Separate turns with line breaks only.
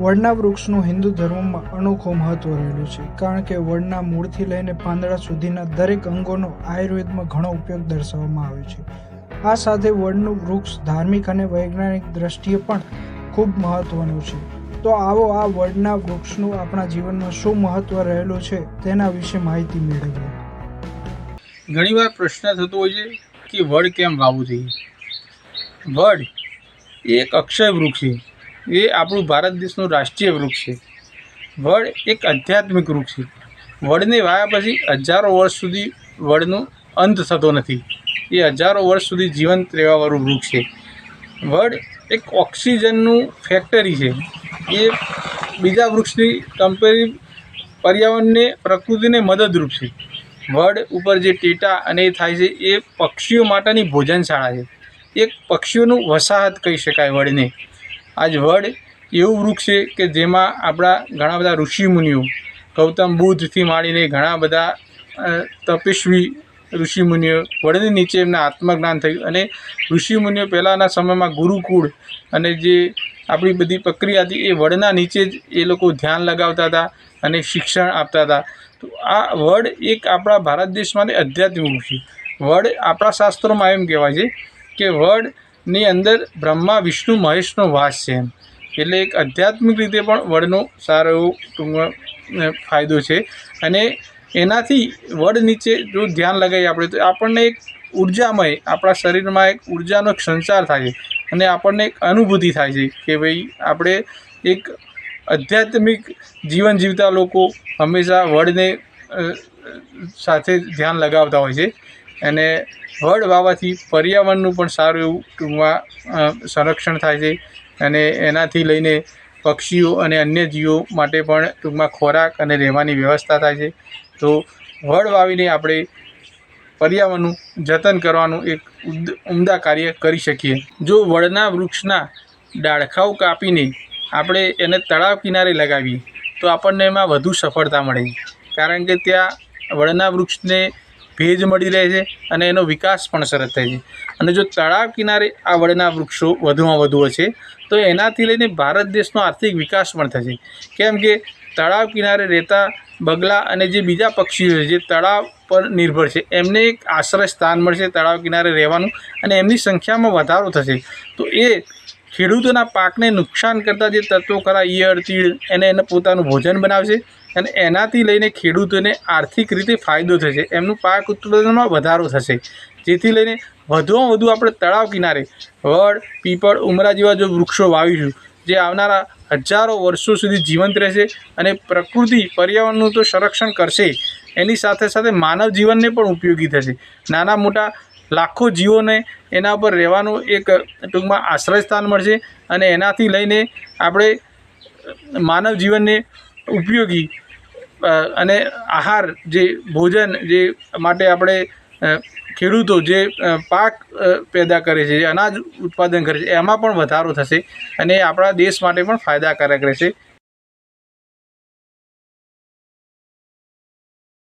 વડના વૃક્ષનું હિન્દુ ધર્મમાં અનોખું મહત્વ રહેલું છે, કારણ કે વડના મૂળથી લઈને પાંદડા સુધીના દરેક અંગોનો આયુર્વેદમાં ઘણો ઉપયોગ દર્શાવવામાં આવે છે. આ સાથે વડનું વૃક્ષ ધાર્મિક અને વૈજ્ઞાનિક દ્રષ્ટિએ પણ ખૂબ મહત્વનું છે. તો આવો આ વડના વૃક્ષનું આપણા જીવનમાં શું મહત્વ રહેલું છે તેના વિશે માહિતી મેળવીએ.
ઘણીવાર પ્રશ્ન થતો હોય છે કે વડ કેમ વાવવું જોઈએ? વડ એક અક્ષય વૃક્ષ છે. એ આપણું ભારત દેશનું રાષ્ટ્રીય વૃક્ષ છે. વડ એક આધ્યાત્મિક વૃક્ષ છે. વડને વાયા પછી હજારો વર્ષ સુધી વડનો અંત થતો નથી. એ હજારો વર્ષ સુધી જીવંત રહેવાવાળું વૃક્ષ છે. વડ એક ઓક્સિજનનું ફેક્ટરી છે. એ બીજા વૃક્ષની કમ્પેરી પર્યાવરણને, પ્રકૃતિને મદદરૂપ છે. વડ ઉપર જે ટેટા અને એ થાય છે, એ પક્ષીઓ માટેની ભોજનશાળા છે. એક પક્ષીઓનું વસાહત કહી શકાય વડને. આજ વડ એવું વૃક્ષ છે કે જેમાં આપણા ઘણા બધા ઋષિમુનિઓ ગૌતમ બુદ્ધથી માંડીને ઘણા બધા તપસ્વી ઋષિમુનિઓ વડની નીચે એમના આત્મજ્ઞાન થયું. અને ઋષિમુનિઓ પહેલાંના સમયમાં ગુરુકુળ અને જે આપણી બધી પ્રક્રિયા હતી એ વડના નીચે જ એ લોકો ધ્યાન લગાવતા હતા અને શિક્ષણ આપતા હતા. તો આ વડ એક આપણા ભારત દેશમાં આધ્યાત્મિક છે. વડ આપણા શાસ્ત્રોમાં એમ કહેવાય છે કે વડની અંદર બ્રહ્મા, વિષ્ણુ, મહેશનો વાસ છે એમ. એટલે એક આધ્યાત્મિક રીતે પણ વડનો સારો એવો ટૂંકમાં ફાયદો છે. અને એનાથી વડ નીચે જો ધ્યાન લગાવીએ આપણે, તો આપણને એક ઉર્જામય, આપણા શરીરમાં એક ઉર્જાનો સંચાર થાય છે. અને આપણને એક અનુભૂતિ થાય છે કે ભાઈ આપણે એક આધ્યાત્મિક જીવન જીવતા લોકો હંમેશા વડને સાથે ધ્યાન લગાવતા હોય છે. અને વડ વાવવાથી પર્યાવરણનું પણ સારું એવું ટૂંકમાં સંરક્ષણ થાય છે અને એનાથી લઈને પક્ષીઓ અને અન્ય જીવો માટે પણ ટૂંકમાં ખોરાક અને રહેવાની વ્યવસ્થા થાય છે. તો વડ વાવીને આપણે પર્યાવરણનું જતન કરવાનું એક ઉમદા કાર્ય કરી શકીએ. જો વડના વૃક્ષના ડાળખાઓ કાપીને આપણે એને તળાવ કિનારે લગાવીએ, તો આપણને એમાં વધુ સફળતા મળે. કારણ કે ત્યાં વડના વૃક્ષને ભેજ મળી રહે છે અને એનો વિકાસ પણ સરસ થાય છે. અને જો તળાવ કિનારે આ વડના વૃક્ષો વધુમાં વધુ હશે તો એનાથી લઈને ભારત દેશનો આર્થિક વિકાસ પણ થશે. કેમ કે તળાવ કિનારે રહેતા બગલા અને જે બીજા પક્ષીઓ છે, જે તળાવ પર નિર્ભર છે, એમને એક આશ્રય સ્થાન મળશે તળાવ કિનારે રહેવાનું અને એમની સંખ્યામાં વધારો થશે. તો એ ખેડૂતોના પાકને નુકસાન કરતા જે તત્વો ખરા, ઈયળ તીળ એને એને પોતાનું ભોજન બનાવશે અને એનાથી લઈને ખેડૂતોને આર્થિક રીતે ફાયદો થશે. એમનું પાક ઉત્પાદનમાં વધારો થશે. જેથી લઈને વધુમાં વધુ આપણે તળાવ કિનારે, વડ, પીપળ, ઉમરા જેવા જો વૃક્ષો વાવીશું, જે આવનારા હજારો વર્ષો સુધી જીવંત રહેશે અને પ્રકૃતિ, પર્યાવરણનું તો સંરક્ષણ કરશે. એની સાથે સાથે માનવ જીવનને પણ ઉપયોગી થશે. નાના મોટા લાખો જીવોને એના પર રહેવાનું એક ટૂંકમાં આશ્રય સ્થાન મળશે અને એનાથી લઈને આપણે માનવ જીવનને ઉપયોગી અને આહાર, જે ભોજન, જે માટે આપણે ખેડૂતો જે પાક પેદા કરે છે જે અનાજ ઉત્પાદન કરે છે, એમાં પણ વધારો થશે અને આપણા દેશ માટે પણ ફાયદાકારક રહેશે.